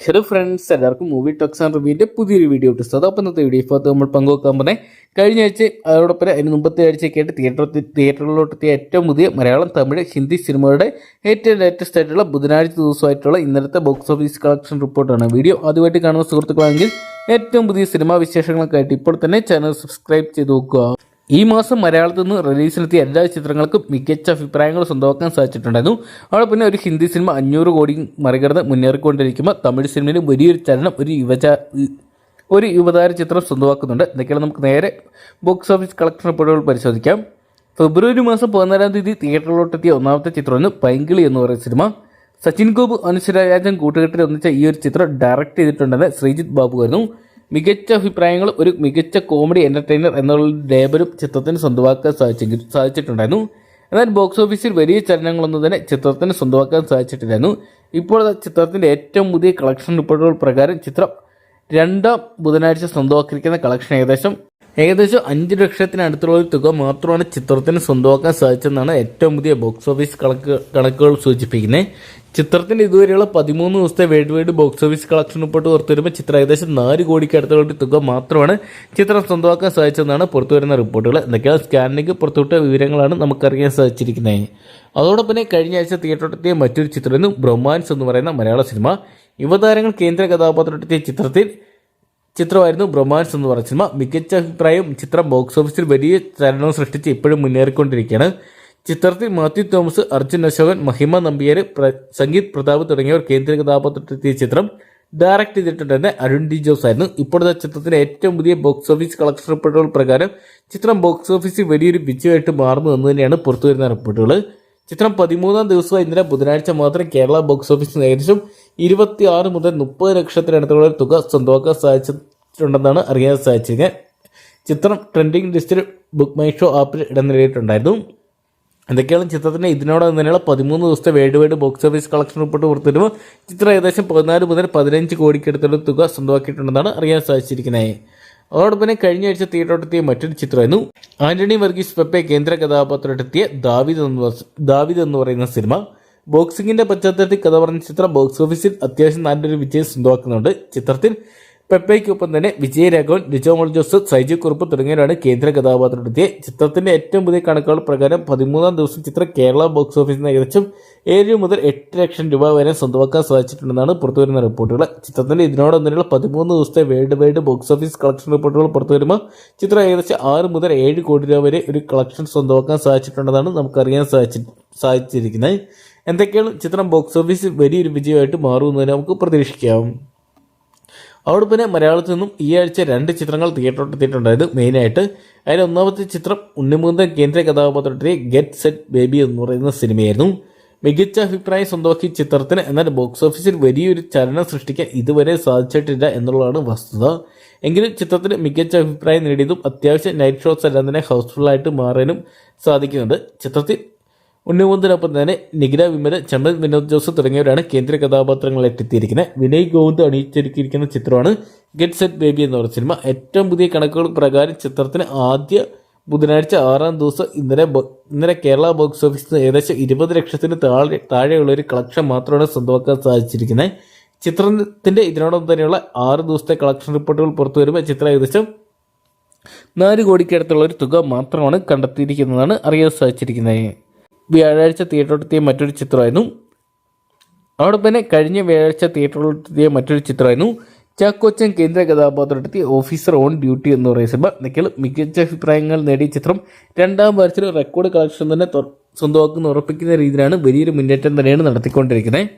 Hello friends എല്ലാവർക്കും movie talks and റിവ്യൂവിന്റെ പുതിയൊരു വീഡിയോ ഇട്ട് അതപ്പോൾ ഇന്നത്തെ വീഡിയോ ഇപ്പോൾ നമ്മൾ പങ്കുവെക്കാൻ പോകുന്നത് കഴിഞ്ഞ ആഴ്ച അതോടൊപ്പം അതിന് മുമ്പത്തെ ആഴ്ചയൊക്കെയായിട്ട് തിയേറ്റർ തിയേറ്ററിലോട്ട് എത്തിയ ഏറ്റവും പുതിയ മലയാളം തമിഴ് ഹിന്ദി സിനിമകളുടെ ഏറ്റവും ലേറ്റസ്റ്റ് ആയിട്ടുള്ള ബുധനാഴ്ച ദിവസമായിട്ടുള്ള ഇന്നലത്തെ ബോക്സ് ഓഫീസ് കളക്ഷൻ റിപ്പോർട്ടാണ് വീഡിയോ ആദ്യമായിട്ട് കാണുന്ന സുഹൃത്തുക്കളാണെങ്കിൽ ഏറ്റവും പുതിയ സിനിമാ വിശേഷങ്ങളൊക്കെ ആയിട്ട് ഇപ്പോൾ തന്നെ ചാനൽ സബ്സ്ക്രൈബ് ചെയ്ത് നോക്കുക. ഈ മാസം മലയാളത്തിൽ നിന്ന് റിലീസിനെത്തിയ എല്ലാ ചിത്രങ്ങൾക്കും മികച്ച അഭിപ്രായങ്ങൾ സ്വന്തമാക്കാൻ സാധിച്ചിട്ടുണ്ടായിരുന്നു. അവിടെ പിന്നെ ഒരു ഹിന്ദി സിനിമ അഞ്ഞൂറ് കോടി മറികടന്ന് മുന്നേറിക്കൊണ്ടിരിക്കുമ്പോൾ തമിഴ് സിനിമയിൽ വലിയൊരു ചലനം ഒരു യുവജ ഒരു യുവതാര ചിത്രം സ്വന്തമാക്കുന്നുണ്ട്. എന്തൊക്കെയാണ് നമുക്ക് നേരെ ബോക്സ് ഓഫീസ് കളക്ഷൻ റിപ്പോർട്ടുകൾ പരിശോധിക്കാം. ഫെബ്രുവരി മാസം പതിനാലാം തീയതി തിയേറ്ററിലോട്ടെത്തിയ ഒന്നാമത്തെ ചിത്രമാണ് പൈങ്കിളി എന്ന് പറയുന്ന സിനിമ. സച്ചിൻ ഗോപു അനുശ്വര രാജൻ കൂട്ടുകെട്ടിൽ ഒന്നിച്ച ഈ ഒരു ചിത്രം ഡയറക്റ്റ് ചെയ്തിട്ടുണ്ടെന്ന് ശ്രീജിത്ത് ബാബു ആയിരുന്നു മികച്ച അഭിപ്രായങ്ങൾ ഒരു മികച്ച കോമഡി എന്റർടൈനർ എന്നുള്ള ലേബലും ചിത്രത്തിന് സ്വന്തമാക്കാൻ സാധിച്ചെങ്കിൽ സാധിച്ചിട്ടുണ്ടായിരുന്നു. എന്നാൽ ബോക്സ് ഓഫീസിൽ വലിയ ചലനങ്ങളൊന്നും തന്നെ ചിത്രത്തിന് സ്വന്തമാക്കാൻ സാധിച്ചിട്ടില്ലായിരുന്നു. ഇപ്പോൾ ചിത്രത്തിന്റെ ഏറ്റവും പുതിയ കളക്ഷൻ റിപ്പോർട്ടുകൾ പ്രകാരം ചിത്രം രണ്ടാം ബുധനാഴ്ച സ്വന്തമാക്കിയിരിക്കുന്ന കളക്ഷൻ ഏകദേശം ഏകദേശം അഞ്ച് ലക്ഷത്തിനടുത്തുള്ള തുക മാത്രമാണ് ചിത്രത്തിന് സ്വന്തമാക്കാൻ സാധിച്ചതെന്നാണ് ഏറ്റവും പുതിയ ബോക്സ് ഓഫീസ് കണക്ക് കണക്കുകൾ സൂചിപ്പിക്കുന്നത്. ചിത്രത്തിന്റെ ഇതുവരെയുള്ള പതിമൂന്ന് ദിവസത്തെ world wide box office collection report പുറത്തുവരുമ്പോൾ ചിത്രം ഏകദേശം നാല് കോടിക്ക് അടുത്തുള്ള തുക മാത്രമാണ് ചിത്രം സ്വന്തമാക്കാൻ സാധിച്ചതെന്നാണ് പുറത്തുവരുന്ന റിപ്പോർട്ടുകൾ. എന്തൊക്കെയാണ് സ്കാനിലേക്ക് പുറത്തുവിട്ട വിവരങ്ങളാണ് നമുക്കറിയാൻ സാധിച്ചിരിക്കുന്നത്. അതോടൊപ്പം തന്നെ കഴിഞ്ഞ ആഴ്ച തിയേറ്ററിലെത്തിയ മറ്റൊരു ചിത്രമായിരുന്നു ബ്രഹ്മാൻസ് എന്ന് പറയുന്ന മലയാള സിനിമ. യുവതാരങ്ങൾ കേന്ദ്ര കഥാപാത്രത്തിലെത്തിയ ചിത്രത്തിൽ ചിത്രമായിരുന്നു ബ്രഹ്മാൻസ് എന്ന് പറഞ്ഞ സിനിമ. മികച്ച അഭിപ്രായം ചിത്രം ബോക്സ് ഓഫീസിൽ വലിയ ചലനവും സൃഷ്ടിച്ച് ഇപ്പോഴും മുന്നേറിക്കൊണ്ടിരിക്കുകയാണ്. ചിത്രത്തിൽ മാത്യു തോമസ് അർജുൻ അശോകൻ മഹിമ നമ്പിയാർ സംഗീത് പ്രതാപ് തുടങ്ങിയവർ കേന്ദ്ര കഥാപാത്രത്തെത്തിയ ചിത്രം ഡയറക്ട് ചെയ്തിട്ടുണ്ടെന്ന് അരുൺ ഡി ജോസ് ആയിരുന്നു. ഇപ്പോഴത്തെ ചിത്രത്തിന്റെ ഏറ്റവും പുതിയ ബോക്സ് ഓഫീസ് കളക്ഷൻ റിപ്പോർട്ടുകൾ പ്രകാരം ചിത്രം ബോക്സ് ഓഫീസിൽ വലിയൊരു വിജയമായിട്ട് മാറുന്നു എന്ന് തന്നെയാണ് പുറത്തുവരുന്ന റിപ്പോർട്ടുകൾ ചിത്രം പതിമൂന്നാം ദിവസമായി ഇന്നലെ ബുധനാഴ്ച മാത്രം കേരള ബോക്സ് ഓഫീസിൽ ഏകദേശം ഇരുപത്തി ആറ് മുതൽ മുപ്പത് ലക്ഷത്തിനടുത്തുള്ള തുക സ്വന്തമാക്കാൻ സാധിച്ചിട്ടുണ്ടെന്നാണ് അറിയാൻ സാധിച്ചത്. ചിത്രം ട്രെൻഡിങ് ലിസ്റ്റിൽ ബുക്ക് മൈ ഷോ ആപ്പിൽ ഇടം നേടിയിട്ടുണ്ടായിരുന്നു. എന്തൊക്കെയാണ് ചിത്രത്തിന് ഇതിനോടൊപ്പം തന്നെയുള്ള പതിമൂന്ന് ദിവസത്തെ world wide box office collection report പുറത്തുവരുമ്പോൾ ചിത്രം ഏകദേശം പതിനാല് മുതൽ പതിനഞ്ച് കോടിക്കടുത്തുള്ള തുക സ്വന്തമാക്കിയിട്ടുണ്ടെന്നാണ് അറിയാൻ സാധിച്ചിരിക്കുന്നത്. അതോടൊപ്പം തന്നെ കഴിഞ്ഞ ആഴ്ച തിയേറ്ററിലെത്തിയ മറ്റൊരു ചിത്രമായിരുന്നു. ആന്റണി വർഗീസ് പെപ്പെ കേന്ദ്ര കഥാപാത്രത്തെത്തിയ ദാവിദ് എന്ന് ദാവിദ് എന്ന് പറയുന്ന സിനിമ. ബോക്സിംഗിന്റെ പശ്ചാത്തലത്തിൽ കഥ പറഞ്ഞ ചിത്രം ബോക്സ് ഓഫീസിൽ അത്യാവശ്യം നല്ലൊരു വിജയം സ്വന്തമാക്കുന്നുണ്ട്. ചിത്രത്തിൽ പെപ്പയ്ക്കൊപ്പം തന്നെ വിജയരാഘവൻ ലിജോമോൾ ജോസഫ് സൈജു കുറുപ്പ് തുടങ്ങിയവരാണ് കേന്ദ്ര കഥാപാത്രത്തിലെത്തിയ ചിത്രത്തിന്റെ ഏറ്റവും പുതിയ കണക്കുകൾ പ്രകാരം പതിമൂന്നാം ദിവസം ചിത്രം കേരള ബോക്സ് ഓഫീസിൽ ഏകദേശം ഏഴ് മുതൽ എട്ട് ലക്ഷം രൂപ വരെ സ്വന്തമാക്കാൻ സാധിച്ചിട്ടുണ്ടെന്നാണ് പുറത്തുവരുന്ന റിപ്പോർട്ടുകൾ. ചിത്രത്തിന്റെ ഇതിനോടൊപ്പം തന്നെയുള്ള പതിമൂന്ന് ദിവസത്തെ world wide box office collection റിപ്പോർട്ടുകൾ പുറത്തുവരുമ്പോൾ ചിത്രം ഏകദേശം ആറ് മുതൽ ഏഴ് കോടി രൂപ വരെ ഒരു കളക്ഷൻ സ്വന്തമാക്കാൻ സാധിച്ചിട്ടുണ്ടെന്നാണ് നമുക്കറിയാൻ സാധിച്ചി സാധിച്ചിരിക്കുന്നത്. എന്തൊക്കെയാണ് ചിത്രം ബോക്സ് ഓഫീസിൽ വലിയൊരു വിജയമായിട്ട് മാറുമെന്ന് നമുക്ക് പ്രതീക്ഷിക്കാം. അവിടെ പിന്നെ മലയാളത്തിൽ നിന്നും ഈ ആഴ്ച രണ്ട് ചിത്രങ്ങൾ തിയേറ്ററിൽ എത്തിയിട്ടുണ്ടായത് മെയിനായിട്ട് അതിൽ ഒന്നാമത്തെ ചിത്രം ഉണ്ണിമുന്തൻ കേന്ദ്ര കഥാപാത്രത്തിലെ ഗെറ്റ് സെറ്റ് ബേബി എന്ന് പറയുന്ന സിനിമയായിരുന്നു. മികച്ച അഭിപ്രായം സ്വന്തമാക്കി ചിത്രത്തിന് എന്നാൽ ബോക്സ് ഓഫീസിൽ വലിയൊരു ചലനം സൃഷ്ടിക്കാൻ ഇതുവരെ സാധിച്ചിട്ടില്ല എന്നുള്ളതാണ് വസ്തുത. എങ്കിലും ചിത്രത്തിന് മികച്ച അഭിപ്രായം നേടിയതും അത്യാവശ്യം നൈറ്റ് ഷോസ് എല്ലാം തന്നെ ഹൗസ്ഫുള്ളായിട്ട് മാറാനും സാധിക്കുന്നുണ്ട്. ചിത്രത്തിൽ ഉണ്ണിമുന്തിനൊപ്പം തന്നെ നിഖില വിമല ചമ്മൽ വിനോദ് ജോസഫ് തുടങ്ങിയവരാണ് കേന്ദ്ര കഥാപാത്രങ്ങളെ എത്തിയിരിക്കുന്നത് വിനയ് ഗോവിന്ദ് അണിയിച്ചൊരുക്കിയിരിക്കുന്ന ചിത്രമാണ് ഗെറ്റ് സെറ്റ് ബേബി എന്ന് പറഞ്ഞ സിനിമ. ഏറ്റവും പുതിയ കണക്കുകൾ പ്രകാരം ചിത്രത്തിന് ആദ്യ ബുധനാഴ്ച ആറാം ദിവസം ഇന്നലെ ഇന്നലെ കേരള ബോക്സ് ഓഫീസിൽ ഏകദേശം ഇരുപത് ലക്ഷത്തിന് താഴെ താഴെയുള്ള ഒരു കളക്ഷൻ മാത്രമാണ് സ്വന്തമാക്കാൻ സാധിച്ചിരിക്കുന്നത്. ചിത്രത്തിന്റെ ഇതിനോടൊപ്പം തന്നെയുള്ള ആറ് ദിവസത്തെ കളക്ഷൻ റിപ്പോർട്ടുകൾ പുറത്തു വരുമ്പോൾ ചിത്രം ഏകദേശം നാല് കോടിക്കടുത്തുള്ള ഒരു തുക മാത്രമാണ് കണ്ടെത്തിയിരിക്കുന്നതാണ് അറിയാൻ സാധിച്ചിരിക്കുന്നത്. വ്യാഴാഴ്ച തിയേറ്ററിലെത്തിയ മറ്റൊരു ചിത്രമായിരുന്നു. അതോടൊപ്പം തന്നെ കഴിഞ്ഞ വ്യാഴാഴ്ച തിയേറ്ററിലെത്തിയ മറ്റൊരു ചിത്രമായിരുന്നു. ചാക്കോച്ചൻ കേന്ദ്ര കഥാപാത്രത്തിലെത്തിയ ഓഫീസർ ഓൺ ഡ്യൂട്ടി എന്ന് പറയുന്ന സിനിമ. നിക്കൽ മികച്ച അഭിപ്രായങ്ങൾ നേടിയ ചിത്രം. രണ്ടാം വർഷത്തിൽ റെക്കോർഡ് കളക്ഷൻ തന്നെ സ്വന്തമാക്കുന്ന ഉറപ്പിക്കുന്ന രീതിയിലാണ് വലിയൊരു മുന്നേറ്റം തന്നെയാണ് നടത്തിക്കൊണ്ടിരിക്കുന്നത്.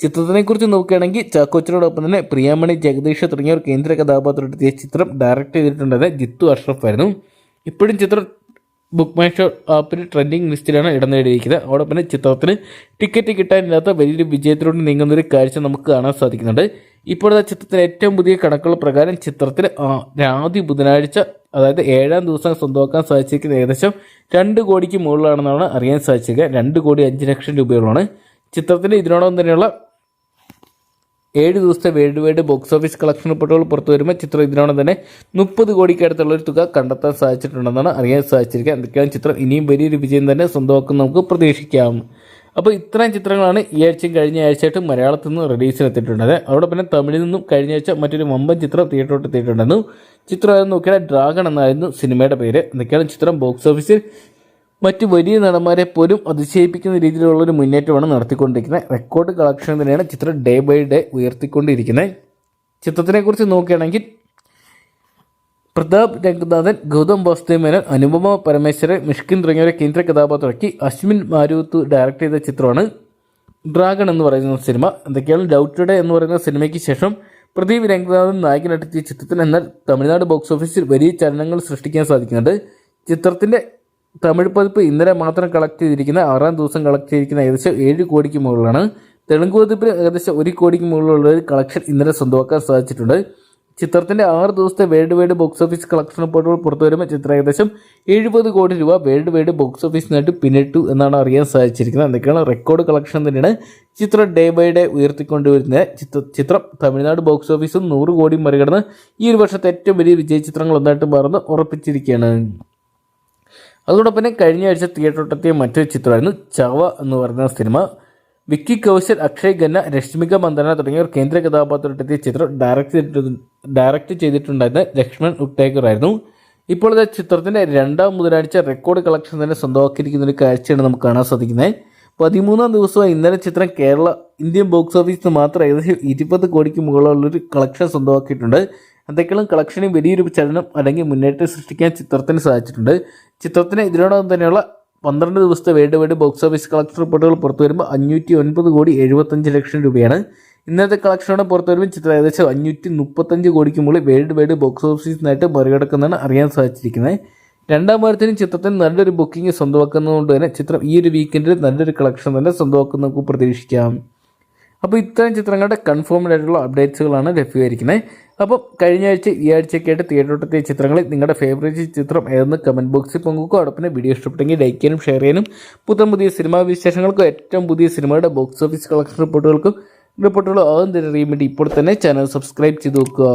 ചിത്രത്തിനെക്കുറിച്ച് നോക്കുകയാണെങ്കിൽ ചാക്കോച്ചനോടൊപ്പം തന്നെ പ്രിയാമണി ജഗദീഷ് തുടങ്ങിയവർ കേന്ദ്ര കഥാപാത്രത്തിലെത്തിയ ചിത്രം ഡയറക്റ്റ് ചെയ്തിട്ടുണ്ടായിരുന്ന ജിത്തു അഷ്റഫ് ആയിരുന്നു ഇപ്പോഴും ചിത്രം ബുക്ക് മൈ ഷോ ആപ്പിൽ ട്രെൻഡിങ് ലിസ്റ്റിലാണ് ഇടം നേടിയിരിക്കുന്നത്. അതോടൊപ്പം ചിത്രത്തിന് ടിക്കറ്റ് കിട്ടാനില്ലാത്ത വലിയൊരു വിജയത്തിലൂടെ നീങ്ങുന്നൊരു കാഴ്ച നമുക്ക് കാണാൻ സാധിക്കുന്നുണ്ട്. ഇപ്പോഴത്തെ ചിത്രത്തിന് ഏറ്റവും പുതിയ കണക്കുകൾ പ്രകാരം ചിത്രത്തിൽ ആദ്യ ബുധനാഴ്ച അതായത് ഏഴാം ദിവസം സ്വന്തമാക്കാൻ സാധിച്ചിരിക്കുന്ന ഏകദേശം രണ്ട് കോടിക്ക് മുകളിലാണെന്നാണ് അറിയാൻ സാധിച്ചിരിക്കുക രണ്ട് കോടി അഞ്ച് ലക്ഷം രൂപയോളമാണ്. ചിത്രത്തിന് ഇതിനോടൊപ്പം തന്നെയുള്ള ഏഴ് ദിവസത്തെ world wide box office collection റിപ്പോർട്ടുകൾ പുറത്തു വരുമ്പോൾ ചിത്രം ഇതിനോട് തന്നെ മുപ്പത് കോടിക്ക് അടുത്തുള്ള ഒരു തുക കണ്ടെത്താൻ സാധിച്ചിട്ടുണ്ടെന്നാണ് അറിയാൻ സാധിച്ചിരിക്കുക എന്തൊക്കെയാണ് ചിത്രം? ഇനിയും വലിയൊരു വിജയം തന്നെ സ്വന്തമാക്കും നമുക്ക് പ്രതീക്ഷിക്കാം. അപ്പോൾ ഇത്രയും ചിത്രങ്ങളാണ് ഈ ആഴ്ചയും കഴിഞ്ഞ ആഴ്ചയായിട്ട് മലയാളത്തിൽ നിന്ന് റിലീസിനെത്തിയിട്ടുള്ളത് അവിടെ പിന്നെ തമിഴിൽ നിന്നും കഴിഞ്ഞ ആഴ്ച മറ്റൊരു വമ്പൻ ചിത്രം തിയേറ്ററോട്ട് എത്തിയിട്ടുണ്ടെന്നു ചിത്രം നോക്കിയാൽ ഡ്രാഗൺ എന്നായിരുന്നു സിനിമയുടെ പേര്. എന്തൊക്കെയാണ് ചിത്രം? ബോക്സ് ഓഫീസിൽ മറ്റ് വലിയ നടന്മാരെ പോലും അതിശയിപ്പിക്കുന്ന രീതിയിലുള്ള ഒരു മുന്നേറ്റമാണ് നടത്തിക്കൊണ്ടിരിക്കുന്നത്. റെക്കോർഡ് കളക്ഷൻ തന്നെയാണ് ചിത്രം ഡേ ബൈ ഡേ ഉയർത്തിക്കൊണ്ടിരിക്കുന്നത്. ചിത്രത്തിനെക്കുറിച്ച് നോക്കുകയാണെങ്കിൽ പ്രതാപ് രംഗനാഥൻ ഗൗതം വാസുദേവ് മേനോൻ അനുപമ പരമേശ്വരൻ മിഷ്കിൻ തുടങ്ങിയവരെ കേന്ദ്ര കഥാപാത്രമാക്കി അശ്വിൻ മാരുവത്ത് ഡയറക്റ്റ് ചെയ്ത ചിത്രമാണ് ഡ്രാഗൺ എന്ന് പറയുന്ന സിനിമ. എന്തൊക്കെയാണ് ഡൗട്ടഡ് എന്ന് പറയുന്ന സിനിമയ്ക്ക് ശേഷം പ്രദീപ് രംഗനാഥൻ നായകനെത്തിയ ചിത്രത്തിന് എന്നാൽ തമിഴ്നാട് ബോക്സ് ഓഫീസിൽ വലിയ ചലനങ്ങൾ സൃഷ്ടിക്കാൻ സാധിക്കുന്നുണ്ട്. ചിത്രത്തിന്റെ തമിഴ് പതിപ്പ് ഇന്നലെ മാത്രം കളക്ട് ചെയ്തിരിക്കുന്ന ആറാം ദിവസം കളക്ട് ചെയ്തിരിക്കുന്ന ഏകദേശം ഏഴ് കോടിക്ക് മുകളിലാണ്. തെലുങ്ക് പതിപ്പിന് ഏകദേശം ഒരു കോടിക്ക് മുകളിലുള്ള ഒരു കളക്ഷൻ ഇന്നലെ സ്വന്തമാക്കാൻ സാധിച്ചിട്ടുണ്ട്. ചിത്രത്തിന്റെ ആറ് ദിവസത്തെ world wide box office collection റിപ്പോർട്ടുകൾ പുറത്തു വരുമ്പോൾ ചിത്രം ഏകദേശം എഴുപത് കോടി രൂപ വേൾഡ് വൈഡ് ബോക്സ് ഓഫീസിനായിട്ട് പിന്നിട്ടു എന്നാണ് അറിയാൻ സാധിച്ചിരിക്കുന്നത്. എന്തൊക്കെയാണ് റെക്കോർഡ് കളക്ഷൻ തന്നെയാണ് ചിത്രം ഡേ ബൈ ഡേ ഉയർത്തിക്കൊണ്ടുവരുന്ന ചിത്ര ചിത്രം തമിഴ്നാട് ബോക്സ് ഓഫീസും നൂറ് കോടി മറികടന്ന് ഈ ഒരു വർഷത്തെ ഏറ്റവും വലിയ വിജയ ചിത്രങ്ങൾ ഒന്നായിട്ട് മാറുന്ന ഉറപ്പിച്ചിരിക്കുകയാണ്. അതോടൊപ്പം തന്നെ കഴിഞ്ഞ ആഴ്ച തിയേറ്ററിലെത്തിയ മറ്റൊരു ചിത്രമായിരുന്നു ചവ എന്ന് പറയുന്ന സിനിമ. വിക്കി കൗശൽ അക്ഷയ് ഖന്ന രശ്മിക മന്ദന തുടങ്ങിയവർ കേന്ദ്ര കഥാപാത്രത്തെത്തിയ ചിത്രം ഡയറക്റ്റ് ഡയറക്റ്റ് ചെയ്തിട്ടുണ്ടായിരുന്ന ലക്ഷ്മൺ ഉട്ടേക്കർ ആയിരുന്നു. ഇപ്പോൾ ഇത് ചിത്രത്തിന്റെ രണ്ടാം ബുധനാഴ്ച റെക്കോർഡ് കളക്ഷൻ തന്നെ സ്വന്തമാക്കിയിരിക്കുന്ന ഒരു കാഴ്ചയാണ് നമുക്ക് കാണാൻ സാധിക്കുന്നത്. പതിമൂന്നാം ദിവസമായി ഇന്നലെ ചിത്രം കേരള ഇന്ത്യൻ ബോക്സ് ഓഫീസിൽ മാത്രം ഏകദേശം ഇരുപത് കോടിക്ക് മുകളിലുള്ളൊരു കളക്ഷൻ സ്വന്തമാക്കിയിട്ടുണ്ട്. എന്തൊക്കെയാണ് കളക്ഷനും വലിയൊരു ചലനം അല്ലെങ്കിൽ മുന്നേറ്റം സൃഷ്ടിക്കാൻ ചിത്രത്തിന് സാധിച്ചിട്ടുണ്ട്. ചിത്രത്തിന് ഇതിനോടൊപ്പം തന്നെയുള്ള പന്ത്രണ്ട് ദിവസത്തെ world wide box office collection റിപ്പോർട്ടുകൾ പുറത്തു വരുമ്പോൾ അഞ്ഞൂറ്റി ഒൻപത് കോടി എഴുപത്തഞ്ച് ലക്ഷം രൂപയാണ്. ഇന്നത്തെ കളക്ഷനോടെ പുറത്തു വരുമ്പോൾ ചിത്രം ഏകദേശം അഞ്ഞൂറ്റി മുപ്പത്തഞ്ച് കോടിക്ക് മുകളിൽ വേൾഡ് വൈഡ് ബോക്സ് ഓഫീസിനായിട്ട് മറികടക്കുന്നതാണ് അറിയാൻ സാധിച്ചിരിക്കുന്നത്. രണ്ടാം വാരത്തിനും ചിത്രത്തിന് നല്ലൊരു ബുക്കിംഗ് സ്വന്തമാക്കുന്നതുകൊണ്ട് തന്നെ ചിത്രം ഈ ഒരു വീക്കെൻഡിൽ നല്ലൊരു കളക്ഷൻ തന്നെ സ്വന്തമാക്കുന്ന നമുക്ക് പ്രതീക്ഷിക്കാം. അപ്പോൾ ഇത്തരം ചിത്രങ്ങളുടെ കൺഫേംഡ് ആയിട്ടുള്ള അപ്ഡേറ്റ്സുകളാണ് ലഭ്യമായിരിക്കുന്നത്. അപ്പോൾ കഴിഞ്ഞ ആഴ്ച ഈ ആഴ്ചയ്ക്കായിട്ട് തിയേറ്ററിലെത്തിയ ചിത്രങ്ങളിൽ നിങ്ങളുടെ ഫേവറേറ്റ് ചിത്രം ഏതെന്ന് കമന്റ് ബോക്സിൽ പങ്കുവെക്കുക. അതോടൊപ്പം തന്നെ വീഡിയോ ഇഷ്ടപ്പെട്ടെങ്കിൽ ലൈക്ക് ചെയ്യാനും ഷെയർ ചെയ്യാനും. പുത്തൻ പുതിയ സിനിമാ വിശേഷങ്ങൾക്കും ഏറ്റവും പുതിയ സിനിമയുടെ ബോക്സ് ഓഫീസ് കളക്ഷൻ റിപ്പോർട്ടുകൾക്കും റിപ്പോർട്ടുകളും ആകും. തരാൻ വേണ്ടി ഇപ്പോൾ തന്നെ ചാനൽ സബ്സ്ക്രൈബ് ചെയ്ത് നോക്കുക